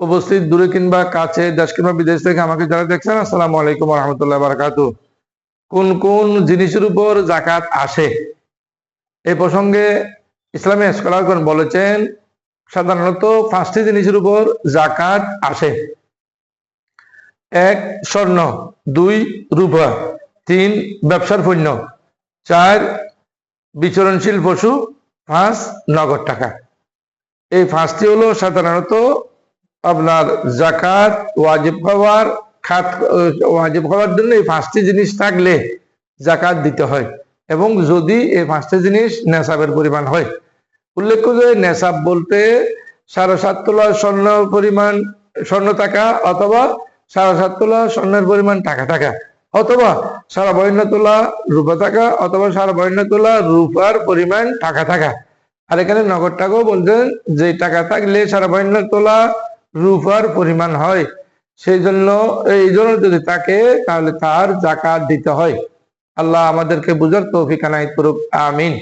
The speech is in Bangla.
উপস্থিত দূরে কিংবা কাছে, দেশ কিংবা বিদেশ থেকে আমাকে যারা দেখছেন আলাইকুম কোন কোন জিনিসের উপর জাকাত আসে? এই প্রসঙ্গে ইসলামী স্কলারগণ বলেছেন, সাধারণত পাঁচটি জিনিসের উপর জাকাত আসে। এক, স্বর্ণ। দুই, রূপা। তিন, ব্যবসার পণ্য। চার বিচরণশীল পশু ফাঁস নগদ টাকা। এই ফাঁসটি হলো সাধারণত আপনার জাকাত, ওয়াজিব হওয়ার খাত, ওয়াজিব হওয়ার জন্য এই পাঁচটি জিনিস থাকলে জাকাত দিতে হয় এবং যদি এই পাঁচটি জিনিস নেশাবের পরিমাণ হয়। উল্লেখ্য যে নেশাব বলতে সাড়ে সাত তোলা স্বর্ণ পরিমাণ স্বর্ণ টাকা অথবা সাড়ে সাত তোলা স্বর্ণের পরিমাণ টাকা টাকা। অথবা সারা বয়ন্য তোলা রূপা থাকা, অথবা সারা বয়ন্য তোলা রূপার পরিমাণ টাকা থাকা। আর এখানে নগদ টাকাও বলছেন, যে টাকা থাকলে সারা বয়ন্য তোলা রূপার পরিমাণ হয়। সেই জন্য, এই জন্য যদি থাকে, তাহলে তার জাকাত দিতে হয়। আল্লাহ আমাদেরকে বুঝার তৌফিক আনায়ত করুক, আমিন।